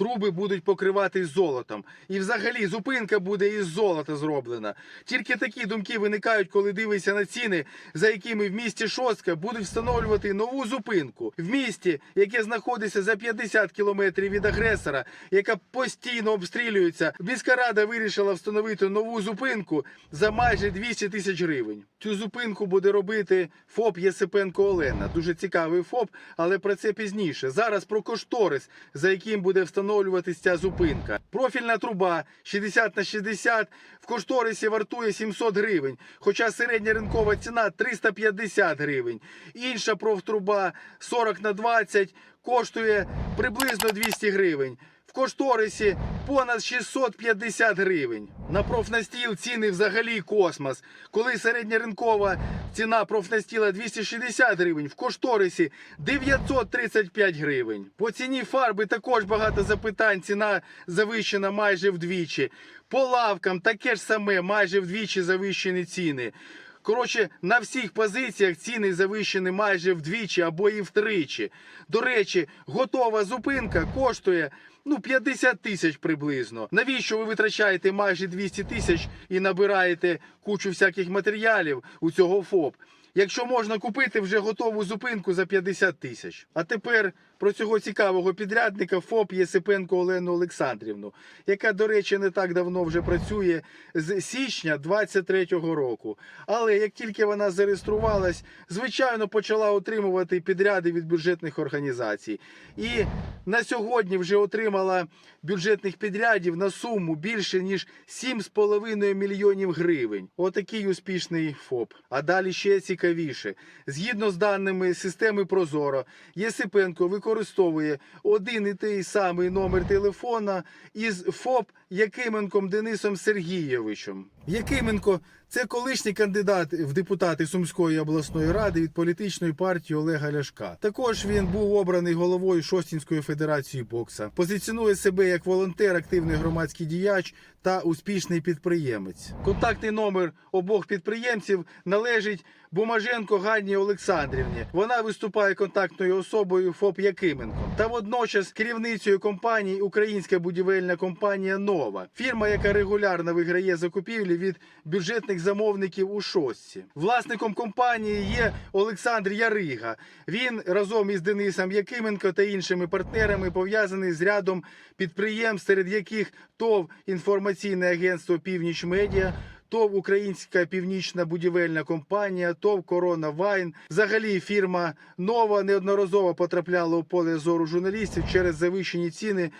труби будуть покриватись золотом. І взагалі зупинка буде із золота зроблена. Тільки такі думки виникають, коли дивишся на ціни, за якими в місті Шостка будуть встановлювати нову зупинку. В місті, яке знаходиться за 50 кілометрів від агресора, яка постійно обстрілюється, міська рада вирішила встановити нову зупинку за майже 200 тисяч гривень. Цю зупинку буде робити ФОП Єсипенко Олена. Дуже цікавий ФОП, але про це пізніше. Зараз про кошторис, за яким буде встановлюватись ця зупинка. Профільна труба 60 на 60 в кошторисі вартує 700 гривень, хоча середня ринкова ціна 350 гривень. Інша профтруба 40 на 20 коштує приблизно 200 гривень. В кошторисі понад 650 гривень. На профнастіл ціни взагалі космос. Коли середньоринкова ціна профнастіла 260 гривень, в кошторисі 935 гривень. По ціні фарби також багато запитань. Ціна завищена майже вдвічі. По лавкам таке ж саме, майже вдвічі завищені ціни. Коротше, на всіх позиціях ціни завищені майже вдвічі або і втричі. До речі, готова зупинка коштує ну 50 тисяч приблизно. Навіщо ви витрачаєте майже 200 тисяч і набираєте кучу всяких матеріалів у цього ФОП? Якщо можна купити вже готову зупинку за 50 тисяч. А тепер про цього цікавого підрядника ФОП Єсипенко Олену Олександрівну, яка, до речі, не так давно вже працює з січня 23-го року. Але як тільки вона зареєструвалась, звичайно почала отримувати підряди від бюджетних організацій. І на сьогодні вже отримала бюджетних підрядів на суму більше ніж 7,5 мільйонів гривень. Отакий успішний ФОП. А далі ще цікавіше. Згідно з даними системи Прозоро, Єсипенко використовує один і той самий номер телефона із ФОП Якименком Денисом Сергійовичем. Якименко це колишній кандидат в депутати Сумської обласної ради від політичної партії Олега Ляшка. Також він був обраний головою Шостінської федерації бокса. Позиціонує себе як волонтер, активний громадський діяч та успішний підприємець. Контактний номер обох підприємців належить Бумаженко Ганні Олександрівні. Вона виступає контактною особою ФОП Якименко та водночас керівницею компанії Українська будівельна компанія Нова, фірма, яка регулярно виграє закупівлі від бюджетних замовників у шостці. Власником компанії є Олександр Ярига. Він разом із Денисом Якименко та іншими партнерами пов'язаний з рядом підприємств, серед яких ТОВ інформаційне агентство Північ Медіа. ТОВ Українська північна будівельна компанія, ТОВ Корона Вайн. Взагалі фірма нова неодноразово потрапляла у поле зору журналістів через завищені ціни